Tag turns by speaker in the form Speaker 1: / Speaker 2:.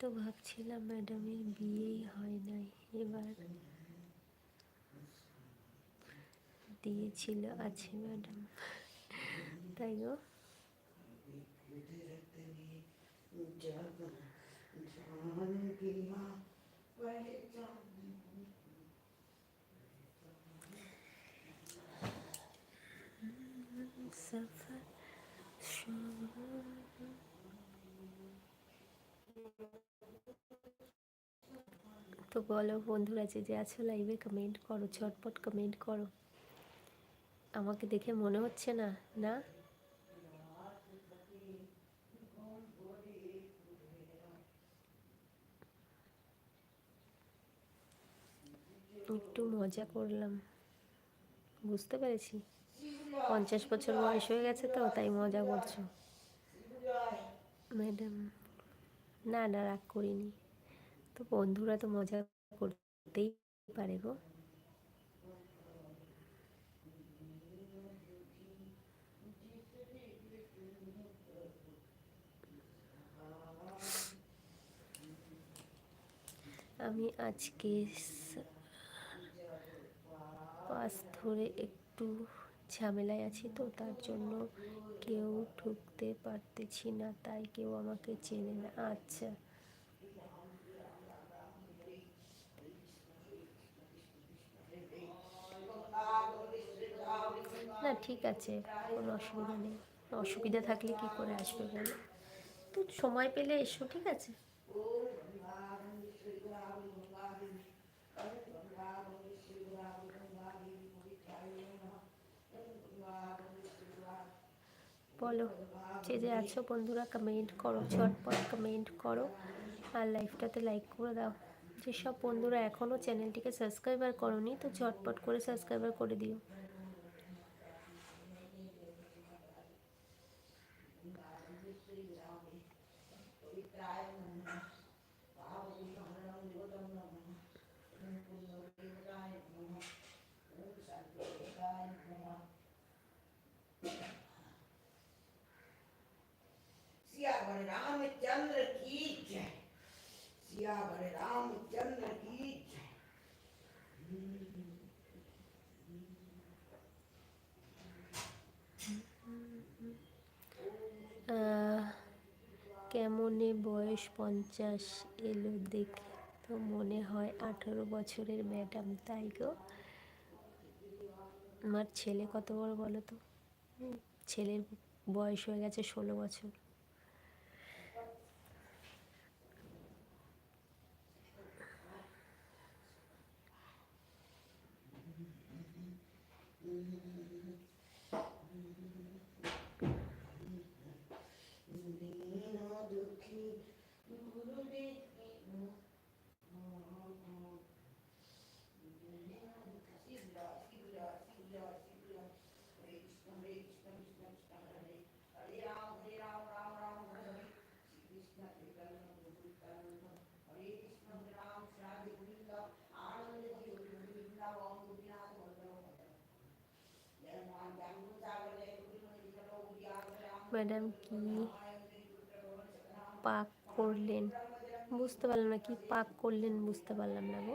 Speaker 1: তো ভাবছিলাম ম্যাডামের বিয়েই হয় নাই। এবার দিয়েছিল আছে ম্যাডাম তাই গো? सब তো বলো বন্ধুরা যে যে আছো লাইভে কমেন্ট করো, ঝটপট কমেন্ট করো। আমাকে দেখে মনে হচ্ছে না না? একটু মজা করলাম। বুঝতে পেরেছি? পঞ্চাশ বছর বয়স হয়ে গেছে তো, তাই মজা করছ। ম্যাডাম না না, রাগ করিনি। তো বন্ধুরা তো মজা করতেই পারে গো। আমি আজকে পাস ধরে একটু ঝামেলায় আছি তো, তার জন্য কেউ ঢুকতে পারতেছি না, তাই কেউ আমাকে চেনে না। আচ্ছা। না, ঠিক আছে, কোনো অসুবিধা নেই। অসুবিধা থাকলে কি করে আসবে বলো? তো সময় পেলে এসো, ঠিক আছে? বলো, যে যে আছো বন্ধুরা কমেন্ট করো, ঝটপট কমেন্ট করো, আর লাইভটাতে লাইক করে দাও। যেসব বন্ধুরা এখনও চ্যানেলটিকে সাবস্ক্রাইবার করনি, তো ঝটপট করে সাবস্ক্রাইবার করে দিও।
Speaker 2: सियावर रामचंद्र की जय
Speaker 1: আহ, কেমনে বয়স পঞ্চাশ এলো দেখে তো মনে হয় আঠারো বছরের ম্যাডাম তাই গো আমার ছেলে কত বড় বলো তো হুম, ছেলের বয়স হয়ে গেছে ষোলো বছর ম্যাডাম কি পাক করলেন? বুঝতে পারলাম না কি পাক করলেন বুঝতে পারলাম না গো।